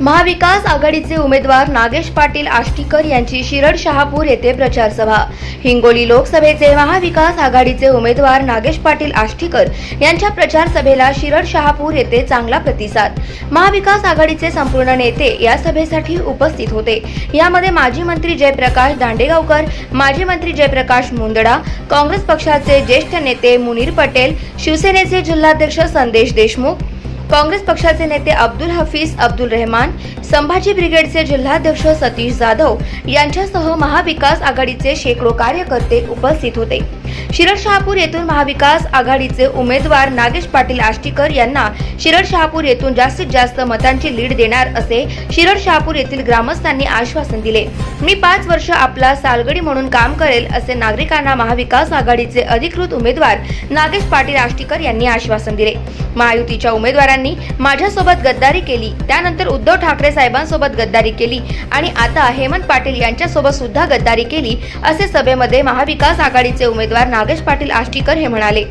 महाविकास आघाडीचे उमेदवार नागेश पाटील आष्टीकर यांची शिरड शहापूर येथे प्रचार सभा हिंगोली लोकसभेचे महाविकास आघाडीचे उमेदवार नागेश पाटील आष्टीकर यांच्या प्रचारसभेला शिरड शहापूर येथे चांगला प्रतिसाद. महाविकास आघाडीचे संपूर्ण नेते या सभेसाठी उपस्थित होते. यामध्ये माजी मंत्री जयप्रकाश दांडेगावकर माजी मंत्री जयप्रकाश मुंदडा काँग्रेस पक्षाचे ज्येष्ठ नेते मुनीर पटेल शिवसेनेचे जिल्हाध्यक्ष संदेश देशमुख काँग्रेस पक्षाचे नेते अब्दुल हफीज अब्दुल रहमान संभाजी ब्रिगेडचे जिल्हाध्यक्ष सतीश जाधव यांच्यासह महाविकास आघाडीचे शेकडो कार्यकर्ते उपस्थित होते. शिरड शहापूर येथून महाविकास आघाडीचे उमेदवार नागेश पाटील आष्टीकर यांना शिरड शहापूर येथून जास्तीत जास्त मतांची लीड देणार असे शिरड शहापूर येथील ग्रामस्थांनी आश्वासन दिले. मी पाच वर्ष आपला सालगडी म्हणून काम करेल असे नागरिकांना महाविकास आघाडीचे अधिकृत उमेदवार नागेश पाटील आष्टीकर यांनी आश्वासन दिले. महायुतीच्या उमेदवारांनी माझ्यासोबत गद्दारी केली. त्यानंतर उद्धव ठाकरे साहेबांसोबत गद्दारी केली आणि आता हेमंत पाटील यांच्यासोबत सुद्धा गद्दारी केली असे सभेमध्ये महाविकास आघाडीचे उमेदवार नागेश पाटील आष्टीकर हे म्हणाले.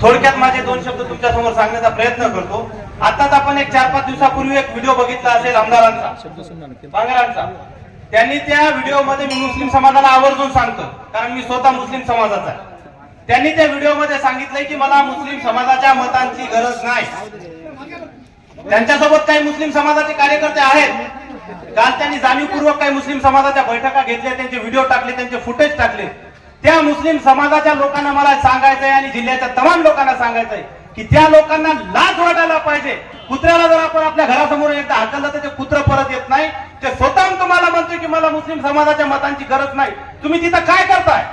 थोडक्यात माझे दोन शब्द तुमच्यासमोर सांगण्याचा प्रयत्न करतो. आताच आपण एक चार पाच दिवसापूर्वी एक व्हिडिओ बघितला असेल आमदारांचा. त्यांनी त्या व्हिडिओमध्ये मी मुस्लिम समाजाला आवर्जून सांगतो कारण मी स्वतः मुस्लिम समाजाचा आहे. त्यांनी त्या व्हिडिओमध्ये सांगितलंय की मला मुस्लिम समाजाच्या मतांची गरज नाही. त्यांच्यासोबत काही मुस्लिम समाजाचे कार्यकर्ते आहेत. काल त्यांनी जाणीवपूर्वक काही मुस्लिम समाजाच्या बैठका घेतल्या त्यांचे व्हिडिओ टाकले त्यांचे फुटेज टाकले. त्या मुस्लिम समाजाच्या लोकांना मला सांगायचंय आणि जिल्ह्याच्या तमाम लोकांना सांगायचंय की त्या लोकांना लाच वाटायला पाहिजे. कुत्र्याला जर आपण आपल्या घरासमोर एकदा हाकललं तर ते कुत्र परत येत नाही. ते स्वतः तुम्हाला म्हणतोय की मला मुस्लिम समाजाच्या मतांची गरज नाही. तुम्ही तिथं काय करताय?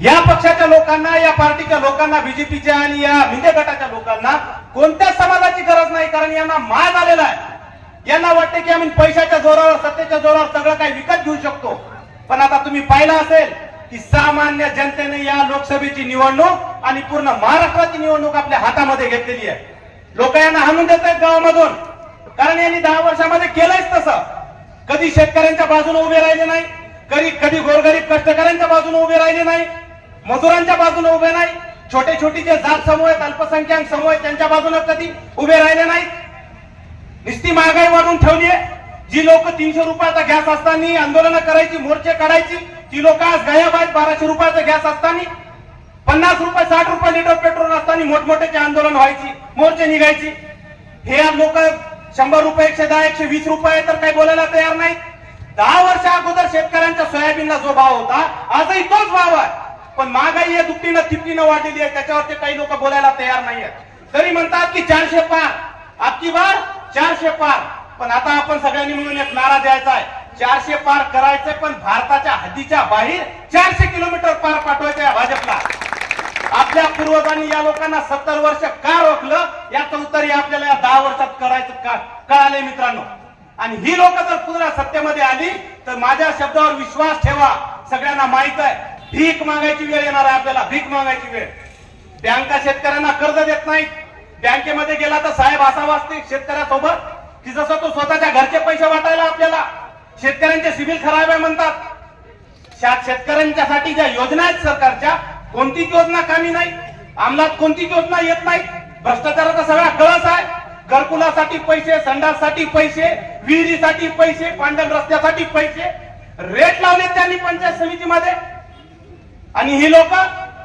या पक्षाच्या लोकांना या पार्टीच्या लोकांना बीजेपीच्या आणि या मिंदे गटाच्या लोकांना कोणत्याच समाजाची गरज नाही कारण यांना माज आलेला आहे. यांना वाटते की आम्ही पैशाच्या जोरावर सत्तेच्या जोरावर सगळं काही विकत घेऊ शकतो. पण आता तुम्ही पाहिलं असेल की सामान्य जनतेने या लोकसभेची निवडणूक आणि पूर्ण महाराष्ट्राची निवडणूक आपल्या हातामध्ये घेतलेली आहे. लोक यांना हाणून देत आहेत गावामधून. कारण यांनी दहा वर्षामध्ये केलंयच तसं. कधी शेतकऱ्यांच्या बाजूने उभे राहिले नाही कधी कधी गोरगरीब कष्टकऱ्यांच्या बाजूने उभे राहिले नाही मजुरांच्या बाजूने उभे नाही. छोटे छोटे जे जात समूह आहेत अल्पसंख्याक समूह आहेत त्यांच्या बाजूने कधी उभे राहिले नाही निस्ती महागाई वाढून ठेवली आहे. जी लोक तीनशे रुपयाचा गॅस असताना आंदोलन करायची मोर्चे काढायची ती लोक आज गायब आहेत बाराशे रुपयाचा गॅस असताना. पन्नास रुपये साठ रुपये लिटर पेट्रोल असताना मोठमोठ्याचे आंदोलन व्हायची मोर्चे निघायची. हे लोक शंभर रुपये एकशे दहा एकशे वीस रुपये तर काही बोलायला तयार नाहीत. दहा वर्षा अगोदर शेतकऱ्यांच्या सोयाबीनला जो भाव होता आजही तोच भाव आहे. पण महागाई आहे दुपटीनं तिपटीनं वाढलेली आहे. त्याच्यावरती काही लोक बोलायला तयार नाही आहेत. तरी म्हणतात की चारशे पार. आपकी बार चारशे पार. पण आता आपण सगळ्यांनी मिळून एक नारा द्यायचा आहे. चारशे पार करायचंय पण भारताच्या हद्दीच्या बाहेर चारशे किलोमीटर पार पाठवायचं या भाजपला. आपल्या पूर्वजांनी या लोकांना सत्तर वर्ष का रोखलं? याचं उत्तर हे आपल्याला या दहा वर्षात करायचं का? कळाले मित्रांनो. आणि ही लोक जर पुन्हा सत्तेमध्ये आली तर माझ्या शब्दावर विश्वास ठेवा. सगळ्यांना माहीत आहे. भीक मागायची वेळ येणार आहे आपल्याला भीक मागायची वेळ. बँका शेतकऱ्यांना कर्ज देत नाहीत. बँकेमध्ये गेला तर साहेब असा वाचते शेतकऱ्यासोबत की जसं तो स्वतःच्या घरचे पैसे वाटायला आपल्याला. शेतकऱ्यांचे सिबिल खराब आहे म्हणतात. शेतकऱ्यांच्यासाठी ज्या योजना आहेत सरकारच्या कोणतीच योजना कामी नाही. अंमलात कोणतीच योजना येत नाही भ्रष्टाचाराचा सगळा कळस आहे. घरकुलासाठी पैसे संडाससाठी पैसे विहिरीसाठी पैसे पांढर रस्त्यासाठी पैसे. रेट लावले त्यांनी पंचायत समितीमध्ये. आणि ही लोक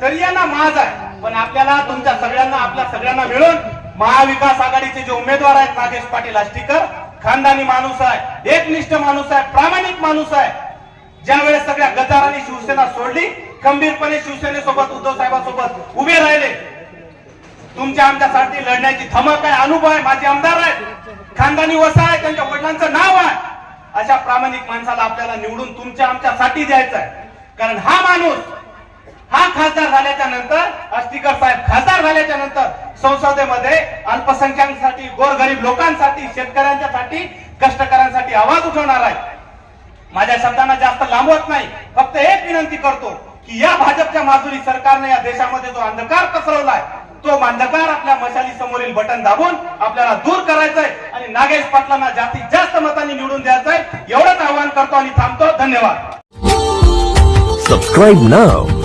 तरी यांना महाज आहे पण आपल्याला तुमच्या सगळ्यांना आपल्या सगळ्यांना मिळून महाविकास आघाडीचे जे उमेदवार आहेत नागेश पाटील आष्टीकर खानदानी माणूस आहे एकनिष्ठ माणूस आहे प्रामाणिक माणूस आहे. ज्यावेळेस सगळ्या गद्दारांनी शिवसेना सोडली खंबीरपणे शिवसेनेसोबत उद्धव साहेबांसोबत उभे राहिले. तुमच्या आमच्यासाठी लढण्याची धमक आहे अनुभव आहे माझे आमदार आहेत. खानदानी वसा आहे त्यांच्या वडिलांचं नाव आहे. अशा प्रामाणिक माणसाला आपल्याला निवडून तुमच्या आमच्यासाठी द्यायचं आहे. कारण हा माणूस हा खासदार झाल्याच्यानंतर अस्तिकर साहेब खासदार झाल्याच्यानंतर संसदेमध्ये अल्पसंख्याकांसाठी गोरगरीब लोकांसाठी शेतकऱ्यांच्यासाठी कष्टकऱ्यांसाठी आवाज उठवणार आहे. माझ्या शब्दांना जास्त लांबवत नाही फक्त एक विनंती करतो की या भाजपच्या माजुरी सरकारने या देशामध्ये जो अंधकार पसरवलाय तो अंधकार आपल्या मशाली समोरील बटन दाबून आपल्याला दूर करायचंय आणि नागेश पाटलांना जास्तीत जास्त मतांनी निवडून द्यायचंय. एवढंच आवाहन करतो आणि थांबतो. धन्यवाद. Subscribe now